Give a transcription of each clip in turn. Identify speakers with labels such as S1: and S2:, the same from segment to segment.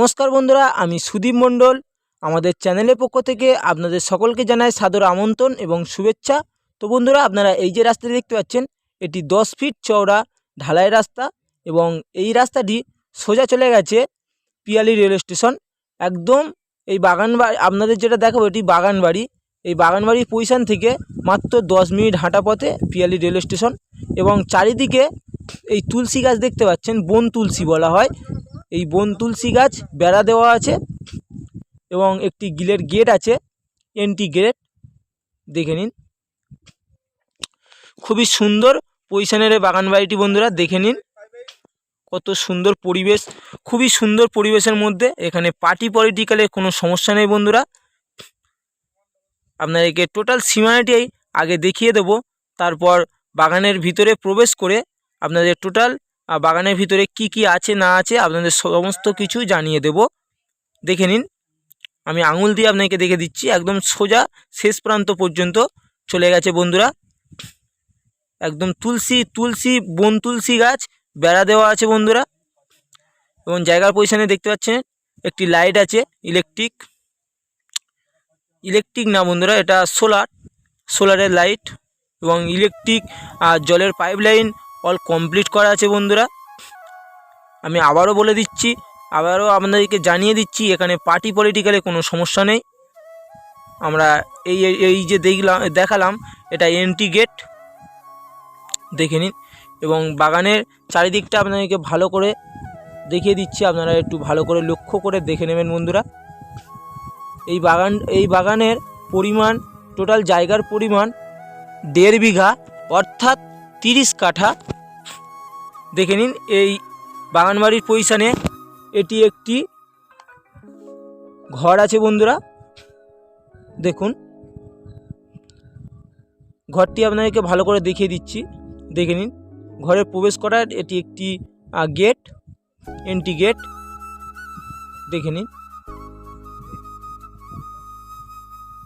S1: নমস্কার বন্ধুরা, আমি সুদীপ মণ্ডল। আমাদের চ্যানেলের পক্ষ থেকে আপনাদের সকলকে জানাই সাদর আমন্ত্রণ এবং শুভেচ্ছা। তো বন্ধুরা, আপনারা এই যে রাস্তাটি দেখতে পাচ্ছেন, এটি দশ ফিট চওড়া ঢালাই রাস্তা এবং এই রাস্তাটি সোজা চলে গেছে পিয়ালি রেল স্টেশন। একদম এই বাগান আপনাদের যেটা দেখাবো, এটি বাগান বাড়ি। এই বাগান বাড়ির পজিশান থেকে মাত্র দশ মিনিট হাঁটা পথে পিয়ালি রেল স্টেশন এবং চারিদিকে এই তুলসী গাছ দেখতে পাচ্ছেন, বন তুলসী বলা হয়। এই বন তুলসী গাছ, বেড়া দেওয়া আছে এবং একটি গিলের গেট আছে, এন্ট্রি গেট দেখে নিন। খুবই সুন্দর পজিশনের এই বাগান বাড়িটি বন্ধুরা, দেখে নিন। কত সুন্দর পরিবেশ, খুবই সুন্দর পরিবেশের মধ্যে। এখানে পার্টি পলিটিক্যালের কোনো সমস্যা নেই বন্ধুরা। আপনাদেরকে টোটাল সীমানাটি আগে দেখিয়ে দেব। তারপর বাগানের ভিতরে প্রবেশ করে আপনাদের টোটাল বাগানের ভিতরে কি কি আছে, না আছে, আপনাদের সমস্ত কিছু জানিয়ে দেব। দেখে নিন, আমি আঙুল দিয়ে আপনাকে দেখে দিচ্ছি, একদম সোজা শেষ প্রান্ত পর্যন্ত চলে গেছে বন্ধুরা। একদম তুলসী তুলসী, বন তুলসী গাছ, বেড়া দেওয়া আছে বন্ধুরা। এবং জায়গার পজিশানে দেখতে পাচ্ছেন, একটি লাইট আছে, ইলেকট্রিক। ইলেকট্রিক না বন্ধুরা, এটা সোলার, সোলারের লাইট। এবং ইলেকট্রিক জলের পাইপ লাইন অল কমপ্লিট করা আছে বন্ধুরা। আমি আবারও বলে দিচ্ছি, আবারও আপনাদেরকে জানিয়ে দিচ্ছি, এখানে পার্টি পলিটিক্যালে কোনো সমস্যা নেই। আমরা এই, এই- যে দেখলাম, দেখালাম, এটা এন্ট্রি গেট দেখে নিন। এবং বাগানের চারিদিকটা আপনাদেরকে ভালো করে দেখিয়ে দিচ্ছি, আপনারা একটু ভালো করে লক্ষ্য করে দেখে নেবেন বন্ধুরা। এই বাগান, এই বাগানের পরিমাণ টোটাল জায়গার পরিমাণ দেড় বিঘা, অর্থাৎ তিরিশ কাঠা দেখে নিন, এই বাগানবাড়ির পজিশানে এটি একটি ঘর আছে বন্ধুরা। দেখুন। ঘরটি আপনাদেরকে ভালো করে দেখিয়ে দিচ্ছি। দেখে নিন, ঘরে প্রবেশ করার এটি একটি গেট এন্ট্রি গেট দেখে নিন।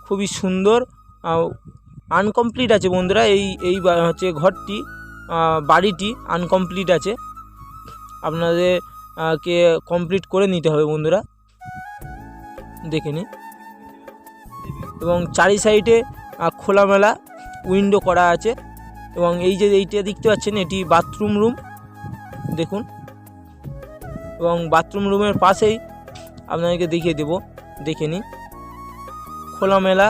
S1: খুবই সুন্দর আনকমপ্লিট আছে বন্ধুরা। এই এই হচ্ছে ঘরটি। বাড়িটি আনকমপ্লিট আছে। আপনাদের কে কমপ্লিট করে নিতে হবে বন্ধুরা। দেখে নিন। এবং চারি সাইডে খোলামেলা উইন্ডো করা আছে। এবং এই যে এইটা দেখতে পাচ্ছেন, এটি বাথরুম রুম দেখুন। এবং বাথরুম রুমের পাশেই আপনাদেরকে দেখিয়ে দেব। দেখে নিন। খোলামেলা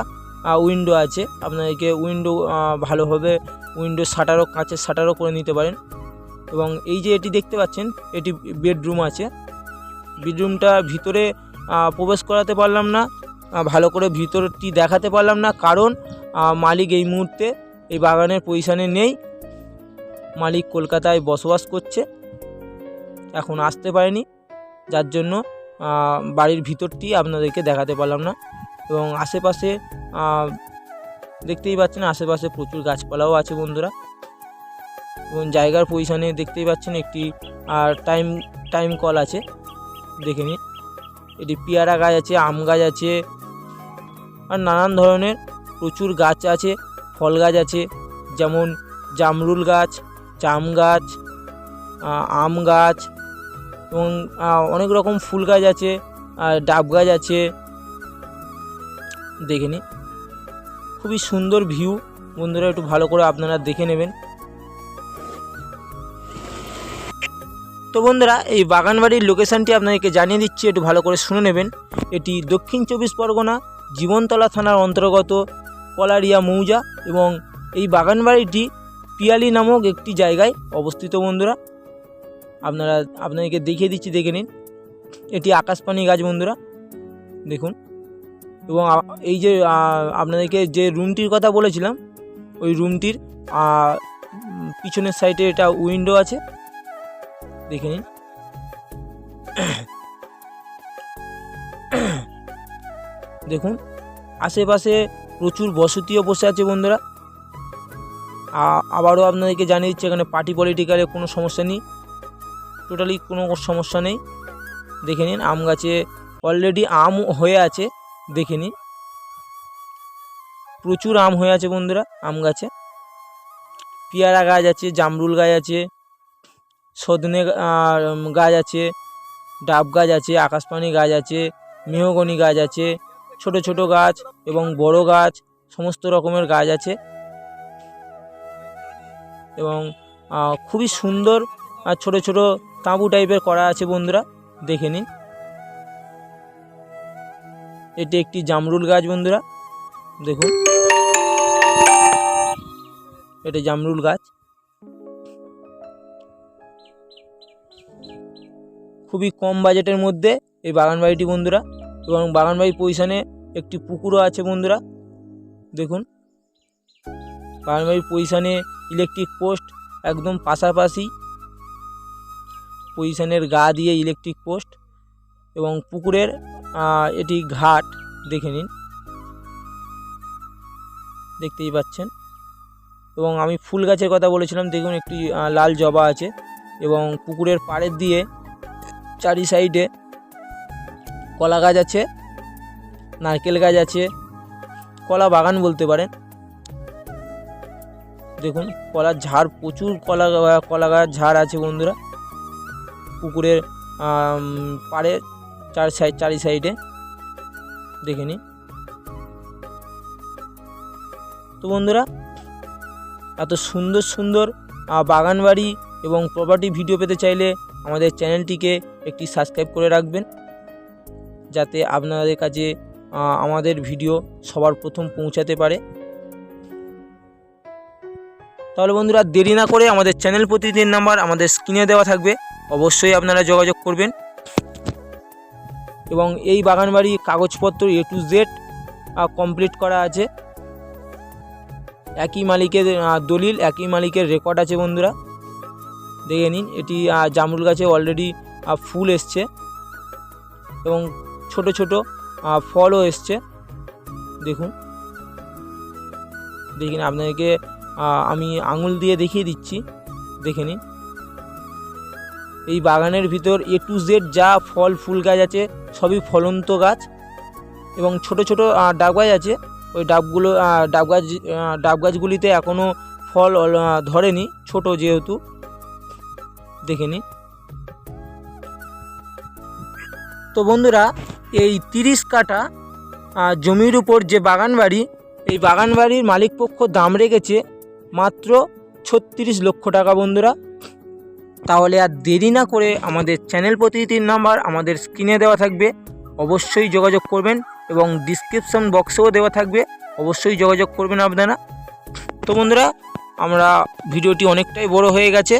S1: উইন্ডো আছে। আপনাদেরকে উইন্ডো ভালোভাবে উইন্ডো শাটারও কাঁচের শাটারও করে নিতে পারেন। এবং এই যে এটি দেখতে পাচ্ছেন, এটি বেডরুম আছে। বেডরুমটা ভিতরে প্রবেশ করাতে পারলাম না ভালো করে ভিতরটি দেখাতে পারলাম না, কারণ মালিক এই মুহূর্তে এই বাগানের পজিশানে নেই। মালিক কলকাতায় বসবাস করছে, এখন আসতে পারেনি, যার জন্য বাড়ির ভিতরটি আপনাদেরকে দেখাতে পারলাম না। এবং আশেপাশে দেখতেই পাচ্ছেন, আশেপাশে প্রচুর গাছপালাও আছে বন্ধুরা। এবং জায়গার পজিশানে দেখতেই পাচ্ছেন একটি, আর টাইম টাইম কল আছে, দেখে নিন। এটি পেয়ারা গাছ আছে, আম গাছ আছে, আর নানান ধরনের প্রচুর গাছ আছে, ফল গাছ আছে, যেমন জামরুল গাছ, জাম গাছ আম গাছ, এবং অনেক রকম ফুল গাছ আছে, আর ডাব গাছ আছে, দেখে নিন। খুবই সুন্দর ভিউ। বন্ধুরা, একটু ভালো করে আপনারা দেখে নেবেন। তো বন্ধুরা, এই বাগানবাড়ির লোকেশানটি আপনাদেরকে জানিয়ে দিচ্ছি, একটু ভালো করে শুনে নেবেন। এটি দক্ষিণ চব্বিশ পরগনা, জীবনতলা থানার অন্তর্গত কলারিয়া মৌজা এবং এই বাগানবাড়িটি পিয়ালি নামক একটি জায়গায় অবস্থিত বন্ধুরা। আপনারা, আপনাদেরকে দেখিয়ে দিচ্ছি, দেখে নিন। এটি আকাশপানি গাছ বন্ধুরা। দেখুন। এবং এই যে আপনাদেরকে যে রুমটির কথা বলেছিলাম, ওই রুমটির পিছনের সাইডে এটা উইন্ডো আছে। দেখে নিন। দেখুন, আশেপাশে প্রচুর বসতিও বসে আছে বন্ধুরা। আবারও আপনাদেরকে জানিয়ে দিচ্ছি, এখানে পার্টি পলিটিক্যালে কোনো সমস্যা নেই। টোটালি কোনো সমস্যা নেই। দেখে নিন, আম গাছে অলরেডি আম হয়ে আছে। দেখে নিন। প্রচুর আম হয়ে আছে বন্ধুরা আম গাছে। পেয়ারা গাছ আছে জামরুল গাছ আছে উম, গাছ আছে ডাব গাছ আছে আকাশপানি গাছ আছে মেহগনি গাছ আছে ছোট ছোট গাছ এবং বড় গাছ সমস্ত রকমের গাছ আছে। এবং খুবই সুন্দর আর ছোট ছোট তাঁবু টাইপের করা আছে বন্ধুরা দেখে নিন। এটি একটি জামরুল গাছ বন্ধুরা, দেখুন। এটা জামরুল গাছ। খুবই কম বাজেটের মধ্যে এই বাগান বাড়িটি বন্ধুরা, এবং বাগান বাড়ির পজিশনে একটি পুকুরও আছে বন্ধুরা, দেখুন। বাগান বাড়ির পজিশনে ইলেকট্রিক পোস্ট একদম পাশাপাশি, পজিশনের গা দিয়ে ইলেকট্রিক পোস্ট। এবং পুকুরের এটি ঘাট, দেখে নিন। দেখতেই পাচ্ছেন। এবং আমি ফুল গাছের কথা বলেছিলাম, দেখুন একটি লাল জবা আছে এবং পুকুরের পাড়ের দিয়ে চারি সাইডে কলা গাছ আছে, নারকেল গাছ আছে, কলা বাগান বলতে পারেন। দেখুন, কলার ঝাড়, প্রচুর কলা কলা গাছ ঝাড় আছে বন্ধুরা। পুকুরের পাড়ে চার সাইড চারি সাইডে। দেখে নিন তো বন্ধুরা এত সুন্দর সুন্দর আহ, বাগান বাড়ি এবং প্রপার্টি ভিডিও পেতে চাইলে আমাদের চ্যানেলটিকে একটি সাবস্ক্রাইব করে রাখবেন। যাতে আপনাদের কাছে আমাদের ভিডিও সবার প্রথম পৌঁছাতে পারে। তাহলে বন্ধুরা দেরি না করে আমাদের চ্যানেল প্রতিদিন নাম্বার আমাদের স্ক্রিনে দেওয়া থাকবে। অবশ্যই আপনারা যোগাযোগ করবেন। এবং এই বাগান বাড়ি কাগজপত্র এ টু জেড কমপ্লিট করা আছে। একই মালিকের দলিল একই মালিকের রেকর্ড আছে বন্ধুরা। দেখে নিন এটি আহ, জামরুল গাছে অলরেডি ফুল এসছে। এবং ছোট ছোট ফলও এসছে। দেখুন। দেখুন আপনাদেরকে আমি আঙুল দিয়ে দেখিয়ে দিচ্ছি। দেখে নিন। এই বাগানের ভিতর এ টু জেড যা ফল, ফুল গাছ আছে, সবই ফলন্ত গাছ। এবং ছোট ছোট ডাব গাছ আছে। ওই ডাবগুলো ডাব গাছ ডাব গাছগুলিতে এখনও ফল ধরেনি, ছোট যেহেতু। দেখে নিন তো বন্ধুরা, এই তিরিশ কাটা জমির উপর যে বাগান বাড়ি, এই বাগান বাড়ির মালিকপক্ষ দাম রেখেছে মাত্র ছত্রিশ লক্ষ টাকা বন্ধুরা। তাহলে আর দেরি না করে আমাদের চ্যানেল প্রতিনিধির নাম্বার আমাদের স্ক্রিনে দেওয়া থাকবে। অবশ্যই যোগাযোগ করবেন এবং ডিসক্রিপশন বক্সেও দেওয়া থাকবে। অবশ্যই যোগাযোগ করবেন আপনারা। তো বন্ধুরা, আমরা ভিডিওটি অনেকটাই বড় হয়ে গেছে।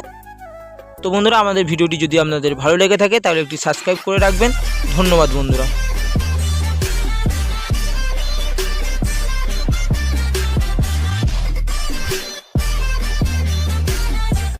S1: তো বন্ধুরা, আমাদের ভিডিওটি যদি আপনাদের ভালো লেগে থাকে তাহলে একটি সাবস্ক্রাইব করে রাখবেন। ধন্যবাদ বন্ধুরা।